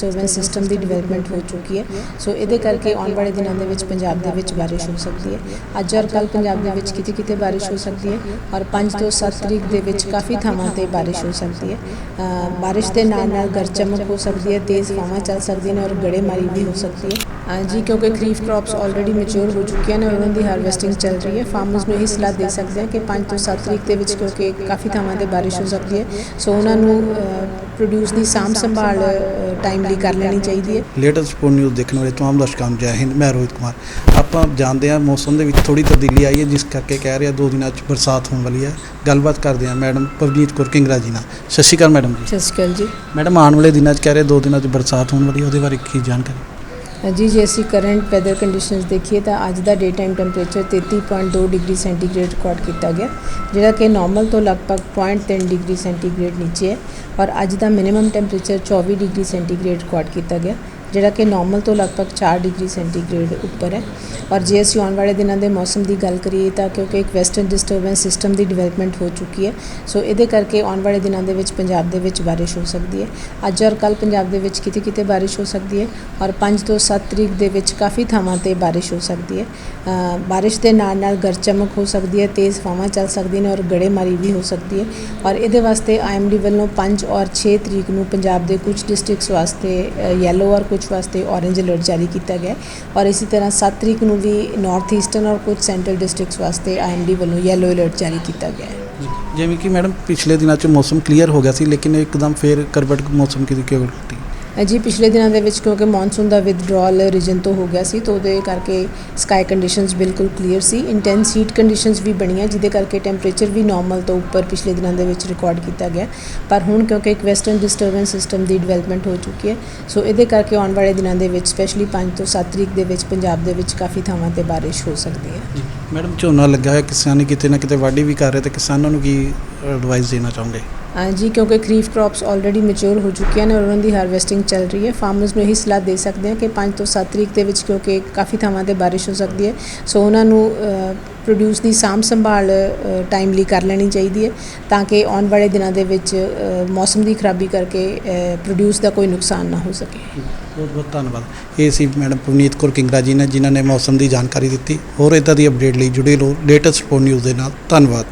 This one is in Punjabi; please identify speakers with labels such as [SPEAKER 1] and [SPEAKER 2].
[SPEAKER 1] ਡਿਸਟਰਬੈਂਸ ਸਿਸਟਮ ਦੀ ਡਿਵੈਲਪਮੈਂਟ ਹੋ ਚੁੱਕੀ ਹੈ। ਸੋ ਇਹਦੇ ਕਰਕੇ ਆਉਣ ਵਾਲੇ ਦਿਨਾਂ ਦੇ ਵਿੱਚ ਪੰਜਾਬ ਦੇ ਵਿੱਚ ਬਾਰਿਸ਼ ਹੋ ਸਕਦੀ ਹੈ। ਅੱਜ ਔਰ ਕੱਲ ਪੰਜਾਬ ਦੇ ਵਿੱਚ ਕਿਤੇ ਕਿਤੇ ਬਾਰਿਸ਼ ਹੋ ਸਕਦੀ ਹੈ ਔਰ 5 ਤੋਂ 7 ਤਰੀਕ ਦੇ ਵਿੱਚ ਕਾਫੀ ਥਾਵਾਂ ਤੇ ਬਾਰਿਸ਼ ਹੋ ਸਕਦੀ ਹੈ। ਬਾਰਿਸ਼ ਦੇ ਨਾਲ ਨਾਲ ਗਰਜ ਚਮਕ ਹੋ ਸਕਦੀ ਹੈ, ਤੇਜ਼ ਹਵਾਵਾਂ ਚੱਲ ਸਕਦੀਆਂ ਨੇ ਔਰ ਗੜੇਮਾਰੀ ਵੀ ਹੋ ਸਕਦੀ ਹੈ। ਜੀ ਕਿਉਂਕਿ ਖਰੀਫ ਕ੍ਰੌਪਸ ਆਲਰੇਡੀ ਮੈਚੁਰ ਹੋ ਚੁੱਕੀਆਂ ਨੇ ਉਹਨਾਂ ਦੀ ਹਾਰਵੈਸਟਿੰਗ ਚੱਲ ਰਹੀ ਹੈ। ਫਾਰਮਰਸ ਨੂੰ ਇਹ ਸਲਾਹ ਦੇ ਸਕਦੇ ਹਾਂ ਕਿ 5 ਤੋਂ 7 ਤਰੀਕ ਦੇ ਵਿੱਚ ਕਿਉਂਕਿ ਕਾਫੀ ਥਾਵਾਂ ਤੇ ਬਾਰਿਸ਼ ਹੋ ਸਕਦੀ ਹੈ। ਸੋ ਉਹਨਾਂ ਨੂੰ ਪ੍ਰੋਡਿਊਸ ਦੀ ਸਾਂਭ ਸੰਭਾਲ ਟਾਈਮਲੀ ਕਰ ਲੈਣੀ ਚਾਹੀਦੀ ਹੈ।
[SPEAKER 2] ਲੇਟੈਸਟ ਰਿਪੋਰਟ ਨਿਊਜ਼ ਦੇਖਣ ਵਾਲੇ ਤਮਾਮ ਦਰਸ਼ਕਾਂ ਨੂੰ ਜੈ ਹਿੰਦ ਮੈਂ ਰੋਹਿਤ ਕੁਮਾਰ। ਆਪਾਂ ਜਾਣਦੇ ਹਾਂ ਮੌਸਮ ਦੇ ਵਿੱਚ ਥੋੜੀ ਤਬਦੀਲੀ ਆਈ ਹੈ ਜਿਸ ਕਰਕੇ ਕਹਿ ਰਿਹਾ ਦੋ ਦਿਨਾਂ 'ਚ ਬਰਸਾਤ ਹੋਣ ਵਾਲੀ ਹੈ। ਗੱਲਬਾਤ ਕਰਦੇ ਹਾਂ ਮੈਡਮ ਪਵਨੀਤ ਕੌਰ ਕਿੰਗਰਾ ਜੀ ਨਾਲ। ਸਤਿ ਸ਼੍ਰੀ ਅਕਾਲ ਮੈਡਮ ਜੀ।
[SPEAKER 1] ਸਤਿ ਸ਼੍ਰੀ ਅਕਾਲ ਜੀ।
[SPEAKER 2] ਮੈਡਮ ਆਉਣ ਵਾਲੇ ਦਿਨਾਂ 'ਚ ਕਹਿ ਰਹੇ ਦੋ ਦਿਨਾਂ 'ਚ ਬਰਸਾਤ ਹੋਣ ਵਾਲੀ ਹੈ ਉਹਦੇ ਬਾਰੇ ਕੀ ਜਾਣਕਾਰੀ?
[SPEAKER 1] ਜੀ, ਜੇ ਅਸੀਂ ਕਰੰਟ ਵੈਦਰ ਕੰਡੀਸ਼ਨਸ ਦੇਖੀਏ ਤਾਂ ਅੱਜ ਦਾ day time temperature 33.2 degree centigrade record ਕੀਤਾ ਗਿਆ, ਜਿਹੜਾ ਕਿ ਨਾਰਮਲ ਤੋਂ ਲਗਭਗ 0.3 ਡਿਗਰੀ ਸੈਂਟੀਗ੍ਰੇਡ ਨੀਚੇ ਹੈ ਔਰ ਅੱਜ ਦਾ minimum temperature 24 degree centigrade record ਕੀਤਾ ਗਿਆ। ਜਿਹੜਾ ਕਿ ਨਾਰਮਲ ਤੋਂ ਲਗਭਗ 4 ਡਿਗਰੀ ਸੈਂਟੀਗ੍ਰੇਡ ਉੱਪਰ ਹੈ। ਔਰ ਜੇ ਅਸੀਂ ਆਉਣ ਵਾਲੇ ਦਿਨਾਂ ਦੇ ਮੌਸਮ ਦੀ ਗੱਲ ਕਰੀਏ ਤਾਂ ਕਿਉਂਕਿ ਇੱਕ ਵੈਸਟਰਨ ਡਿਸਟਰਬੈਂਸ ਸਿਸਟਮ ਦੀ ਡਿਵੈਲਪਮੈਂਟ ਹੋ ਚੁੱਕੀ ਹੈ, ਸੋ ਇਹਦੇ ਕਰਕੇ ਆਉਣ ਵਾਲੇ ਦਿਨਾਂ ਦੇ ਵਿੱਚ ਪੰਜਾਬ ਦੇ ਵਿੱਚ ਬਾਰਿਸ਼ ਹੋ ਸਕਦੀ ਹੈ। ਅੱਜ ਔਰ ਕੱਲ ਪੰਜਾਬ ਦੇ ਵਿੱਚ ਕਿਤੇ ਕਿਤੇ ਬਾਰਿਸ਼ ਹੋ ਸਕਦੀ ਹੈ ਔਰ 5 ਤੋਂ 7 ਤਰੀਕ ਦੇ ਵਿੱਚ ਕਾਫੀ ਥਾਵਾਂ ਤੇ ਬਾਰਿਸ਼ ਹੋ ਸਕਦੀ ਹੈ। ਬਾਰਿਸ਼ ਦੇ ਨਾਲ ਨਾਲ ਗਰਜ ਚਮਕ ਹੋ ਸਕਦੀ ਹੈ, ਤੇਜ਼ ਹਵਾਵਾਂ ਚੱਲ ਸਕਦੀਆਂ ਨੇ ਔਰ ਗੜੇਮਾਰੀ ਵੀ ਹੋ ਸਕਦੀ ਹੈ। ਔਰ ਇਹਦੇ ਵਾਸਤੇ ਆਈਐਮਡੀ ਵੱਲੋਂ 5 ਔਰ 6 ਤਰੀਕ ਨੂੰ ਪੰਜਾਬ ਦੇ ਕੁਝ ਡਿਸਟ੍ਰਿਕਟਸ ਵਾਸਤੇ ਯੈਲੋ ਔਰ ਕੁਝ ਵਾਸਤੇ ਔਰੇਂਜ ਅਲਰਟ ਜਾਰੀ ਕੀਤਾ ਗਿਆ ਔਰ ਇਸੇ ਤਰ੍ਹਾਂ 7 ਤਰੀਕ ਨੂੰ ਵੀ ਨਾਰਥ ਈਸਟਰਨ ਔਰ ਕੁਝ ਸੈਂਟਰਲ ਡਿਸਟ੍ਰਿਕਟਸ ਵਾਸਤੇ ਆਈਐਮਡੀ ਵੱਲੋਂ ਯੈਲੋ ਅਲਰਟ ਜਾਰੀ ਕੀਤਾ ਗਿਆ ਹੈ।
[SPEAKER 2] ਜਿਵੇਂ ਕਿ ਮੈਡਮ ਪਿਛਲੇ ਦਿਨਾਂ 'ਚ ਮੌਸਮ ਕਲੀਅਰ ਹੋ ਗਿਆ ਸੀ, ਲੇਕਿਨ ਇੱਕਦਮ ਫੇਰ ਕਰਵਟ ਮੌਸਮ ਕੀ ਕਿਉਂ
[SPEAKER 1] ਜੀ, ਪਿਛਲੇ ਦਿਨਾਂ ਦੇ ਵਿੱਚ ਕਿਉਂਕਿ ਮੌਨਸੂਨ ਦਾ ਵਿਦਡਰਾਅਲ ਰੀਜਨ ਤੋਂ ਹੋ ਗਿਆ ਸੀ, ਤਾਂ ਉਹਦੇ ਕਰਕੇ ਸਕਾਈ ਕੰਡੀਸ਼ਨਸ ਬਿਲਕੁਲ ਕਲੀਅਰ ਸੀ। ਇੰਟੈਂਸ ਹੀਟ ਕੰਡੀਸ਼ਨਸ ਵੀ ਬਣੀਆਂ, ਜਿਹਦੇ ਕਰਕੇ ਟੈਂਪਰੇਚਰ ਵੀ ਨਾਰਮਲ ਤੋਂ ਉੱਪਰ ਪਿਛਲੇ ਦਿਨਾਂ ਦੇ ਵਿੱਚ ਰਿਕਾਰਡ ਕੀਤਾ ਗਿਆ। ਪਰ ਹੁਣ ਕਿਉਂਕਿ ਇੱਕ ਵੈਸਟਰਨ ਡਿਸਟਰਬੈਂਸ ਸਿਸਟਮ ਦੀ ਡਿਵੈਲਪਮੈਂਟ ਹੋ ਚੁੱਕੀ ਹੈ ਸੋ ਇਹਦੇ ਕਰਕੇ ਆਉਣ ਵਾਲੇ ਦਿਨਾਂ ਦੇ ਵਿੱਚ ਸਪੈਸ਼ਲੀ 5 ਤੋਂ 7 ਤਰੀਕ ਦੇ ਵਿੱਚ, ਪੰਜਾਬ ਦੇ ਵਿੱਚ ਕਾਫੀ ਥਾਵਾਂ ਤੇ ਬਾਰਿਸ਼ ਹੋ ਸਕਦੀ ਹੈ।
[SPEAKER 2] ਮੈਡਮ, ਝੋਨਾ ਲੱਗਾ ਹੈ ਕਿਸਾਨੀ ਕਿਤੇ ਨਾ ਕਿਤੇ ਵਾਢੀ ਵੀ ਕਰ ਰਹੇ, ਤੇ ਕਿਸਾਨਾਂ ਨੂੰ ਕੀ ਐਡਵਾਈਸ ਦੇਣਾ
[SPEAKER 1] ਚਾਹੁੰਦੇ ਹਾਂਜੀ ਕਿਉਂਕਿ ਖਰੀਫ ਕ੍ਰੌਪਸ ਆਲਰੇਡੀ ਮੈਚੁਰ ਹੋ ਚੁੱਕੀਆਂ ਨੇ ਔਰ ਉਹਨਾਂ ਦੀ ਹਾਰਵੈਸਟਿੰਗ ਚੱਲ ਰਹੀ ਹੈ। ਫਾਰਮਰਸ ਨੂੰ ਇਹੀ ਸਲਾਹ ਦੇ ਸਕਦੇ ਹਾਂ ਕਿ 5 ਤੋਂ 7 ਤਰੀਕ ਦੇ ਵਿੱਚ, ਕਿਉਂਕਿ ਕਾਫੀ ਥਾਵਾਂ ਤੇ ਬਾਰਿਸ਼ ਹੋ ਸਕਦੀ ਹੈ, ਸੋ ਉਹਨਾਂ ਨੂੰ ਪ੍ਰੋਡਿਊਸ ਦੀ ਸਾਂਭ ਸੰਭਾਲ ਟਾਈਮਲੀ ਕਰ ਲੈਣੀ ਚਾਹੀਦੀ ਹੈ, ਤਾਂ ਕਿ ਆਉਣ ਵਾਲੇ ਦਿਨਾਂ ਦੇ ਵਿੱਚ ਮੌਸਮ ਦੀ ਖਰਾਬੀ ਕਰਕੇ ਪ੍ਰੋਡਿਊਸ ਦਾ ਕੋਈ ਨੁਕਸਾਨ ਨਾ ਹੋ ਸਕੇ।
[SPEAKER 2] ਬਹੁਤ ਬਹੁਤ ਧੰਨਵਾਦ। ਇਹ ਸੀ ਮੈਡਮ ਪਵਨੀਤ ਕੌਰ ਕਿੰਗਰਾ ਜੀ ਨੇ, ਜਿਨ੍ਹਾਂ ਨੇ ਮੌਸਮ ਦੀ ਜਾਣਕਾਰੀ ਦਿੱਤੀ। ਹੋਰ ਇਦਾਂ ਦੀ ਅਪਡੇਟ ਲਈ ਜੁੜੇ ਰਹੋ ਲੇਟੈਸਟ ਫੋਰ ਨਿਊਜ਼ ਦੇ ਨਾਲ। ਧੰਨਵਾਦ।